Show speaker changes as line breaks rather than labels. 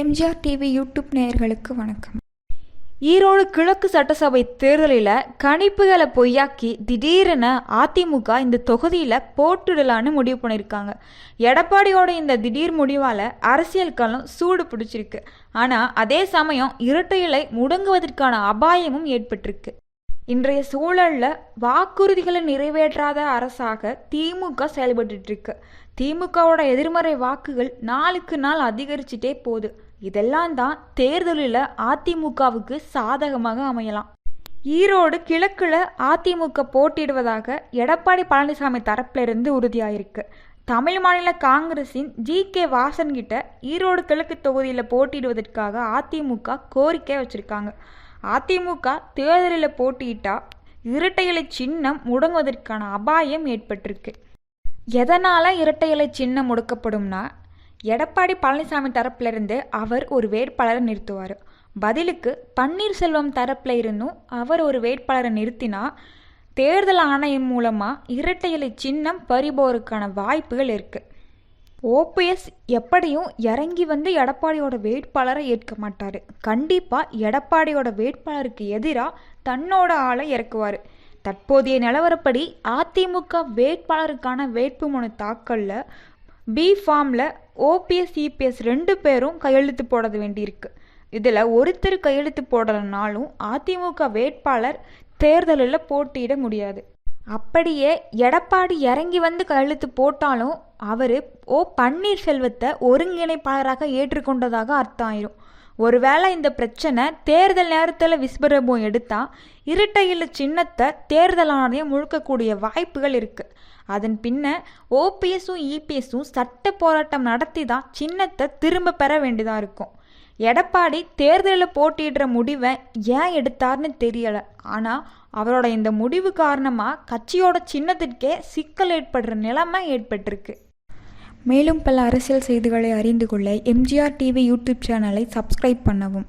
MGR TV YouTube நேயர்களுக்கு வணக்கம்.
ஈரோடு கிழக்கு சட்டசபை தேர்தலில் கணிப்புகளை பொய்யாக்கி திடீரென அதிமுக இந்த தொகுதியில் போட்டுடலான்னு முடிவு பண்ணியிருக்காங்க எடப்பாடியோட இந்த திடீர் முடிவால் அரசியல் களம் சூடு பிடிச்சிருக்கு. ஆனால் அதே சமயம் இரட்டை இலை முடங்குவதற்கான அபாயமும் ஏற்பட்டிருக்கு. இன்றைய சூழலில் வாக்குறுதிகளை நிறைவேற்றாத அரசாக திமுக செயல்பட்டு இருக்கு. திமுகவோட எதிர்மறை வாக்குகள் நாளுக்கு நாள் அதிகரிச்சுட்டே போகுது. இதெல்லாம் தான் தேர்தலில் அதிமுகவுக்கு சாதகமாக அமையலாம். ஈரோடு கிழக்கில் அதிமுக போட்டியிடுவதாக எடப்பாடி பழனிசாமி தரப்பிலிருந்து உறுதியாயிருக்கு. தமிழ் மாநில காங்கிரசின் ஜி கே வாசன்கிட்ட ஈரோடு கிழக்கு தொகுதியில் போட்டியிடுவதற்காக அதிமுக கோரிக்கை வச்சுருக்காங்க. அதிமுக தேர்தலில் போட்டியிட்டா இரட்டை இலை சின்னம் முடங்குவதற்கான அபாயம் ஏற்பட்டிருக்கு. எதனால் இரட்டை இலை சின்னம் முடக்கப்படும்னா எடப்பாடி பழனிசாமி தரப்பிலிருந்து அவர் ஒரு வேட்பாளரை நிறுத்துவார். பதிலுக்கு பன்னீர்செல்வம் தரப்பில் இருந்தும் அவர் ஒரு வேட்பாளரை நிறுத்தினா தேர்தல் ஆணையம் மூலமாக இரட்டை இலை சின்னம் பறிபோருக்கான வாய்ப்புகள் இருக்குது ஓபிஎஸ் எப்படியும் இறங்கி வந்து எடப்பாடியோட வேட்பாளரை ஏற்க மாட்டார். கண்டிப்பாக எடப்பாடியோட வேட்பாளருக்கு எதிராக தன்னோட ஆளை இறக்குவார். தற்போதைய நிலவரப்படி அதிமுக வேட்பாளருக்கான வேட்புமனு தாக்கலில் பி ஃபார்மில் ஓபிஎஸ் இபிஎஸ் ரெண்டு பேரும் கையெழுத்து போட வேண்டியிருக்கு. இதில் ஒருத்தர் கையெழுத்து போடலைனாலும் அதிமுக வேட்பாளர் தேர்தலில் போட்டியிட முடியாது. அப்படியே எடப்பாடி இறங்கி வந்து கையெழுத்து போட்டாலும் அவர் ஓ பன்னீர்செல்வத்தை ஒருங்கிணைப்பாளராக ஏற்றுக்கொண்டதாக அர்த்தம் ஆயிரும் ஒருவேளை இந்த பிரச்சனை தேர்தல் நேரத்தில் விஸ்வரூபம் எடுத்தால் இரட்டையில் சின்னத்தை தேர்தல் ஆணையம் முழுக்கக்கூடிய வாய்ப்புகள் இருக்குது அதன் பின்ன ஓபிஎஸும் இபிஎஸும் சட்ட போராட்டம் நடத்தி தான் சின்னத்தை திரும்ப பெற வேண்டியதாக இருக்கும். எடப்பாடி தேர்தலில் போட்டியிடுற முடிவை ஏன் எடுத்தார்னு தெரியலை. ஆனால் அவரோட இந்த முடிவு காரணமாக கட்சியோட சின்னத்திற்கே சிக்கல் ஏற்படுற நிலைமை ஏற்பட்டிருக்கு.
மேலும் பல அரசியல் செய்திகளை அறிந்து கொள்ள எம்ஜிஆர் டிவி யூடியூப் சேனலை சப்ஸ்கிரைப் பண்ணவும்.